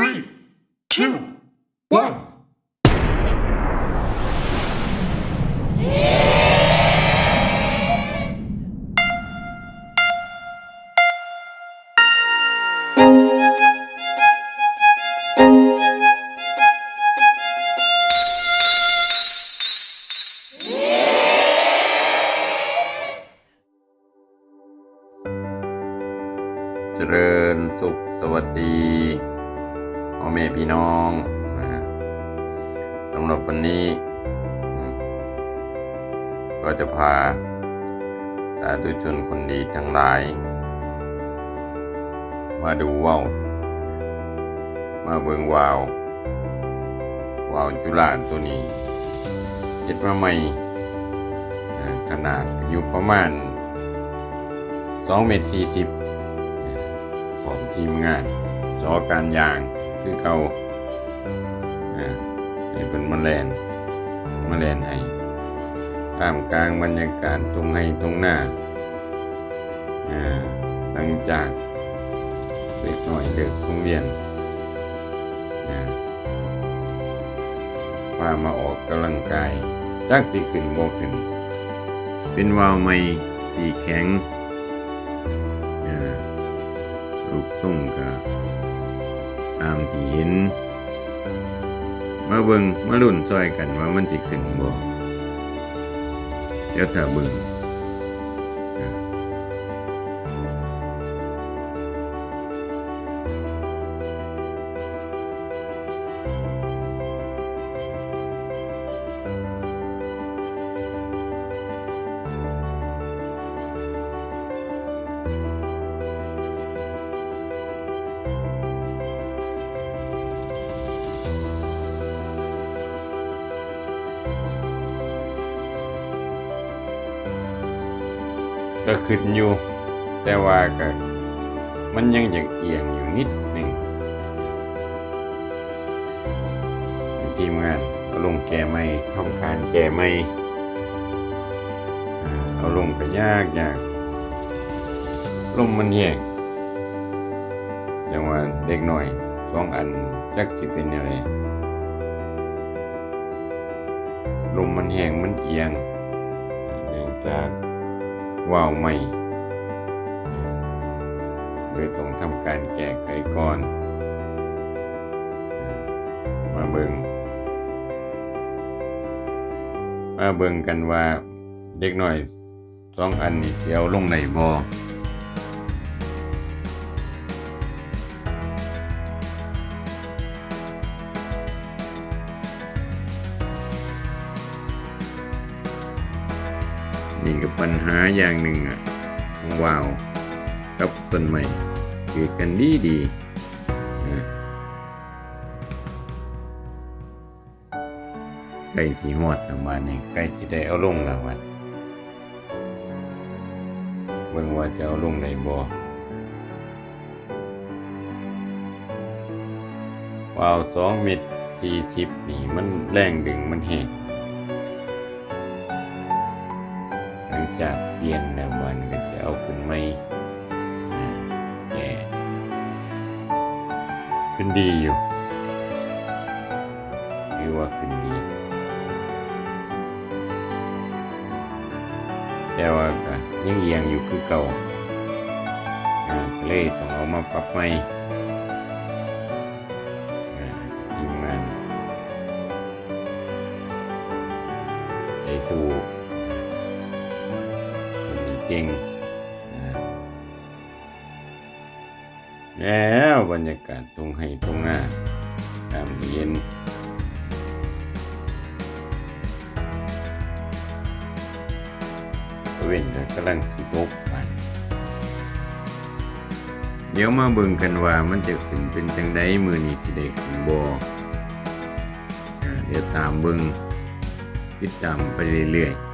Three, two, one. เจริญสุขสวัสดี พ่อแม่พี่น้องนะสำหรับวันนี้ ก็จะพาสาธุชนคนดีทั้งหลาย มาดูว่าวมาเบิงวาววาวจุฬาตัวนี้เจ็ดมาใหม่ขนาดอยู่ประมาณ2เมตร40ของทีมงานจอการยาง คือเขาอ่าให้เป็นแมลงแมลงให้ท่ามกลางบรรยากาศตรงให้ตรงหน้าอ่าหลังจากเล็กน้อยเด็กโรงเรียนอ่าพามาออกกำลังกายจักสิขึ้นบ่ขึ้น เป็นวาวไม่สีแข็งอ่ารูปทรงก็ ตามที่เห็น มาเบิงมาลุ่นซอยกันว่ามันสิขึ้นบ่เดี๋ยวถ้าเบิง ก็ขึ้นอยู่ แต่ว่าก็มันยังอย่ากเอียงอยู่นิดหนึ่งทีมงานเอาลงแก่ไม่ทำการแก่ไม่เอาลงก็ยากยากลมมันแหกอย่างว่าเด็กหน่อยสองอันจักสิเป็นอะไรลมมันแห้งมันเอียงเนื่องจาก ว่าวใหม่โดยต้องทำการแก้ไขก่อน มาเบิงมาเบิงกันว่าเด็กหน่อยสองอันนี้เสียวลงในบอ นี่ก็ปัญหาอย่างหนึ่งอะของวาวกับต้นไม้คือกันดีดีๆนะใกล้สีหอดประมาณนี้ใกล้จะได้เอาลงแล้ววันเบิ่งว่าจะเอาลงในบ่อวาวสองเม็ดสี่สิบนี่มันแรงดึงมันแหกหลัง จากเปลี่ยนแล้วมันก็จะเอาขึ้นไม่แย่ขึ้นดีอยู่คือว่าขึ้นดี แต่ว่าก็ยังเอียงอยู่คือเก่าอ่าก็เลยต้องเอามาปรับใหม่ทีมงานไอสู เก่งแล้วบรรยากาศตรงให้ตรงหน้าตามเย็นเว้นก็กำลังสิบกมันเดี๋ยวมาเบิ่งกันว่ามันจะขึ้นเป็นจังไดมือนี้สิได้ขึ้นบอ่าเดี๋ยวตามเบิ่งติดตามไปเรื่อยๆ